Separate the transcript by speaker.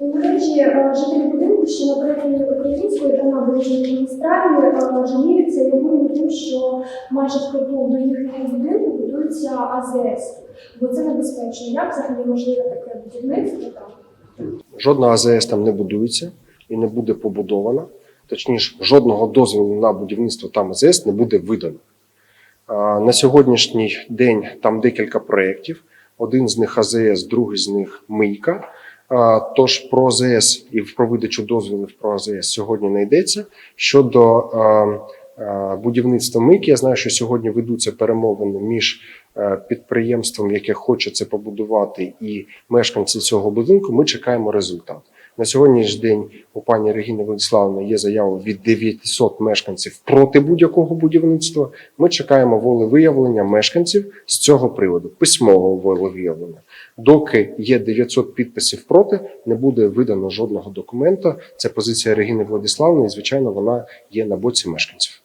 Speaker 1: У мережі е, жителі будинку, що на перетині української та набережної магістралі е, жаліються і обурені тим, що майже впритул до їхнього будинку будується АЗС, бо це небезпечно. Як взагалі можливе таке будівництво там?
Speaker 2: Жодна АЗС там не будується і не буде побудована. Точніше, жодного дозволу на будівництво там АЗС не буде видано. На сьогоднішній день там декілька проєктів. Один з них АЗС, другий з них мийка. Тож про АЗС і про видачу дозволів про АЗС сьогодні не йдеться. Щодо будівництва Мики, я знаю, що сьогодні ведуться перемовини між е, підприємством, яке хоче це побудувати, і мешканці цього будинку. Ми чекаємо результат. На сьогоднішній день у пані Регіни Владиславовни є заява від 900 мешканців проти будь-якого будівництва. Ми чекаємо волевиявлення мешканців з цього приводу, письмового волевиявлення. Доки є 900 підписів проти, не буде видано жодного документа. Це позиція Регіни Владиславовни, і звичайно, вона є на боці мешканців.